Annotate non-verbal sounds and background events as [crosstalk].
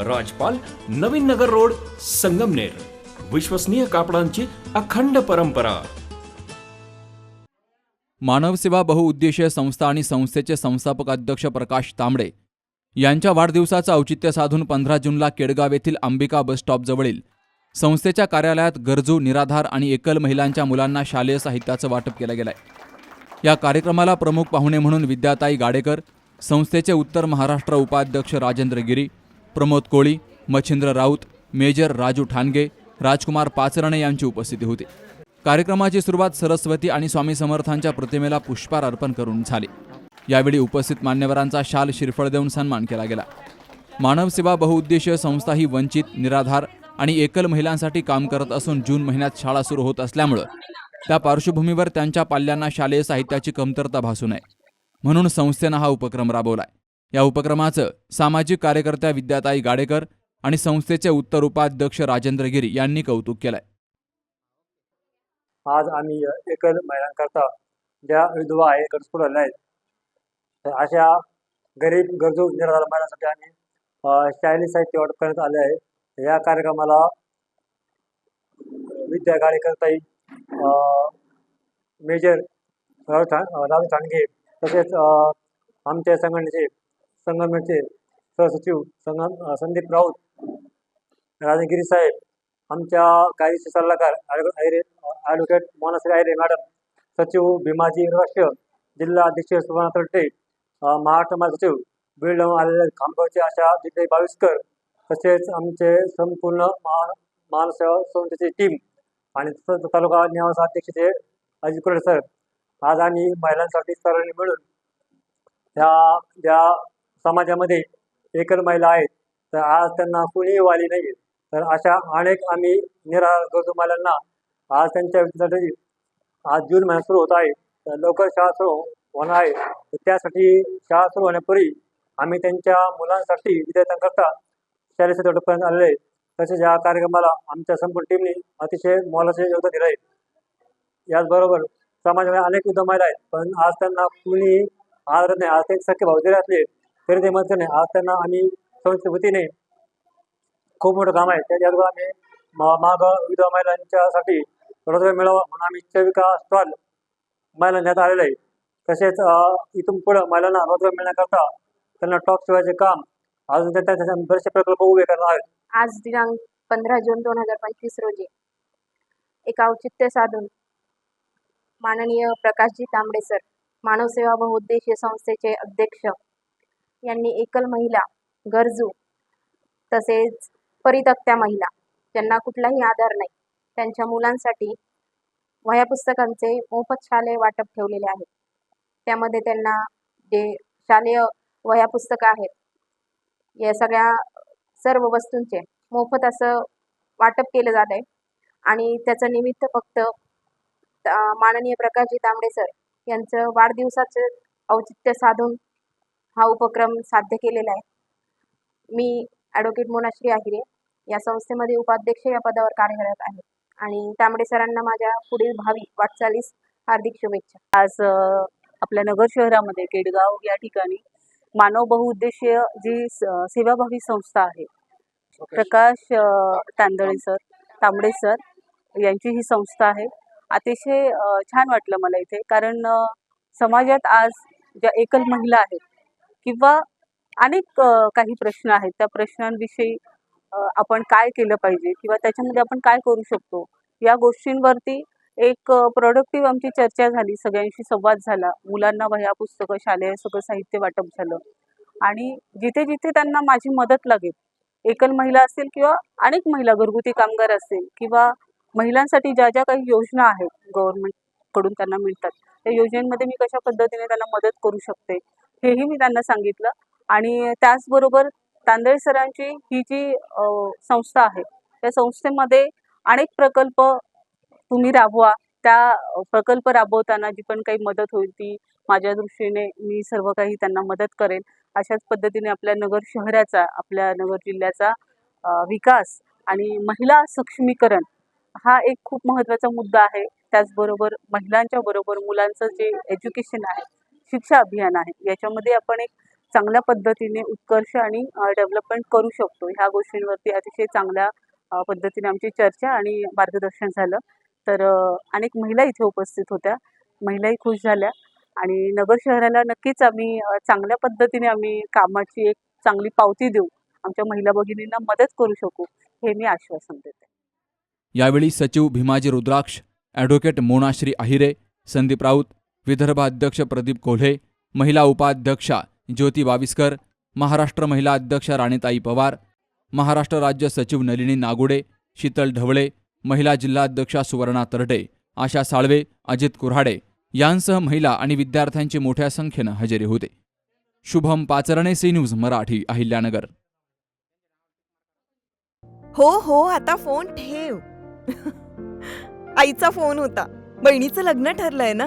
राजपाल Navin Nagar road Sangamner. विश्वसनीय कापडांची अखंड परंपरा. मानवसेवा बहुउद्देशीय संस्था आणि संस्थेचे संस्थापक अध्यक्ष प्रकाश तांबडे यांच्या वाढदिवसाचं औचित्य साधून पंधरा जूनला केडगाव येथील अंबिका बस स्टॉपजवळील संस्थेच्या कार्यालयात गरजू निराधार आणि एकल महिलांच्या मुलांना शालेय साहित्याचं वाटप केलं गेलंय. या कार्यक्रमाला प्रमुख पाहुणे म्हणून विद्याताई गाडेकर संस्थेचे उत्तर महाराष्ट्र उपाध्यक्ष राजेंद्र गिरी प्रमोद कोळी मच्छिंद्र राऊत मेजर राजू ठाणगे राजकुमार पाचरणे यांची उपस्थिती होती. कार्यक्रमाची सुरुवात सरस्वती आणि स्वामी समर्थांच्या प्रतिमेला पुष्पार अर्पण करून झाली. यावेळी उपस्थित मान्यवरांचा शाल शिरफळ देऊन सन्मान केला गेला. मानवसेवा बहुउद्देशीय संस्था ही वंचित निराधार आणि एकल महिलांसाठी काम करत असून जून महिन्यात शाळा सुरू होत असल्यामुळं त्या पार्श्वभूमीवर त्यांच्या पाल्यांना शालेय साहित्याची कमतरता भासू नये म्हणून संस्थेनं हा उपक्रम राबवलाय. या उपक्रमाचं सामाजिक कार्यकर्त्या विद्याताई गाडेकर आणि संस्थेचे उत्तर उपाध्यक्ष राजेंद्र गिरी यांनी कौतुक केलंय. आज आम्ही एकल महिलांकरता ज्या विधवा आहे घटस्फोट झाल्या आहेत तर अशा गरीब गरजू निराधार महिलांसाठी आम्ही शायली साहित्य वाटप करण्यात आले आहे. या कार्यक्रमाला विद्या गाडेकरताई मेजर राव ठाणगे तसेच आमच्या संघटनेचे संगमनेरचे सहसचिव संगम संदीप राऊत राजगिरी साहेब आमच्या कायदेशीर सल्लागार ॲडव्होकेट मोनाश्री आयरे मॅडम सचिव भीमाजी राष्ट्र जिल्हा अध्यक्ष सुभाना तर्टे अ, महाराष्ट्र महासचिव बीड आलेले खामगावचे आशा जिल्हे बावीसकर तसेच आमचे संपूर्ण महा महानसेवा संस्थेची टीम आणि तसंच तालुका निवास अध्यक्षचे अजित कुरडे सर आज आम्ही महिलांसाठी सर्वांनी मिळून ह्या ज्या समाजामध्ये एकल महिला आहेत तर आज त्यांना कुणीही वाली नाही तर अशा अनेक आम्ही निरा गरजू महिलांना आज त्यांच्या विद्यार्थ्यांची आज जून महिना सुरू होत आहे तर लवकर शाळा सुरू होणार आहे. तर त्यासाठी शाळा सुरू होण्यापूर्वी आम्ही त्यांच्या मुलांसाठी विद्यार्थ्यांकरता शाळेसाठी तोटपर्यंत आलेले आहे तसेच या कार्यक्रमाला आमच्या संपूर्ण टीमने अतिशय मोलाचे योगदान दिलं आहे. याचबरोबर समाजामध्ये अनेक युद्ध महिला आहेत पण आज त्यांना कुणी आदर नाही. आज ते सख्खे भाऊ असले तरी ते म्हणत नाही आज त्यांना आम्ही संस्थेच्या वतीने खूप मोठं काम आहे. त्याच्याबरोबर आम्ही माग विधवा महिलांच्यासाठी रोजगार मिळावा म्हणून आम्ही सेविका स्टॉल महिला देण्यात आलेलं आहे. तसेच इथून पुढं महिलांना रोजगार मिळण्याकरता त्यांना टॉप शिवायचे काम अजून त्यांच्या बरेचसे प्रकल्प उभे करणार आहेत. आज दिनांक पंधरा जून दोन हजार पंचवीस रोजी एक औचित्य साधून माननीय प्रकाशजी तांबडे सर मानवसेवा बहुउद्देशीय संस्थेचे अध्यक्ष यांनी एकल महिला गरजू तसेच परितक्त्या महिला ज्यांना कुठलाही आधार नाही. त्यांच्या मुलांसाठी वह्या पुस्तकांचे मोफत शालेय वाटप ठेवलेले आहे. त्यामध्ये त्यांना जे शालेय वह्या पुस्तकं आहेत या सगळ्या सर्व वस्तूंचे मोफत असं वाटप केलं जात आहे. आणि त्याचं निमित्त फक्त माननीय प्रकाशजी तांबडे सर यांचं वाढदिवसाचं औचित्य साधून हा उपक्रम साध्य केलेला आहे. मी ॲडव्होकेट मोनाश्री आहिरे. या संस्थेमध्ये उपाध्यक्ष या पदावर कार्यरत आहे. आणि तांबडे सरांना माझ्या पुढील भावी वाटचालीस हार्दिक शुभेच्छा. आज आपल्या नगर शहरामध्ये केडगाव या ठिकाणी मानव बहुउद्देशीय जी स- सेवाभावी संस्था आहे. प्रकाश तांदळे सर तांबडे सर यांची ही संस्था आहे. अतिशय छान वाटलं मला इथे. कारण समाजात आज ज्या एकल महिला आहेत किंवा अनेक काही प्रश्न आहेत. त्या प्रश्नांविषयी आपण काय केलं पाहिजे किंवा त्याच्यामध्ये आपण काय करू शकतो? या गोष्टींवरती एक प्रोडक्टिव्ह आमची चर्चा झाली. सगळ्यांशी संवाद झाला. मुलांना वह्या पुस्तकं शालेय सगळं साहित्य वाटप झालं. आणि जिथे जिथे त्यांना माझी मदत लागेल एकल महिला असेल किंवा अनेक महिला घरगुती कामगार असेल किंवा महिलांसाठी ज्या ज्या काही योजना आहेत गव्हर्नमेंटकडून त्यांना मिळतात त्या योजनेमध्ये मी कशा पद्धतीने त्यांना मदत करू शकते? हेही मी त्यांना सांगितलं. आणि त्याचबरोबर तांदळे सरांची ही जी संस्था आहे त्या संस्थेमध्ये अनेक प्रकल्प तुम्ही राबवा. त्या प्रकल्प राबवताना जी पण काही मदत होईल ती माझ्या दृष्टीने मी सर्व काही त्यांना मदत करेन. अशाच पद्धतीने आपल्या नगर शहराचा आपल्या नगर जिल्ह्याचा विकास आणि महिला सक्षमीकरण हा एक खूप महत्त्वाचा मुद्दा आहे. त्याचबरोबर महिलांच्या बरोबर मुलांचं जे एज्युकेशन आहे शिक्षा अभियान आहे. याच्यामध्ये आपण एक चांगल्या पद्धतीने उत्कर्ष आणि डेव्हलपमेंट करू शकतो. ह्या गोष्टींवरती अतिशय चांगल्या पद्धतीने आमची चर्चा आणि मार्गदर्शन झालं. तर अनेक महिला इथे उपस्थित होत्या. महिलाही खुश झाल्या. आणि नगर शहराला नक्कीच आम्ही चांगल्या पद्धतीने आम्ही कामाची एक चांगली पावती देऊ. आमच्या महिला भगिनींना मदत करू शकू हे मी आश्वासन देते. यावेळी सचिव भीमाजी रुद्राक्ष ॲडव्होकेट मोनाश्री आहिरे संदीप राऊत विदर्भाध्यक्ष प्रदीप कोल्हे महिला उपाध्यक्षा ज्योती बाविस्कर महाराष्ट्र महिला अध्यक्ष राणीताई पवार महाराष्ट्र राज्य सचिव नलिनी नागुडे शीतल ढवळे महिला जिल्हाध्यक्षा सुवर्णा तरडे आशा साळवे अजित कुऱ्हाडे यांसह महिला आणि विद्यार्थ्यांची मोठ्या संख्येनं हजेरी होते. Shubham Pacharane C news Marathi Ahilyanagar. हो हो आता फोन ठेव. [laughs] आईचा फोन होता. बहिणीचं लग्न ठरलंय ना?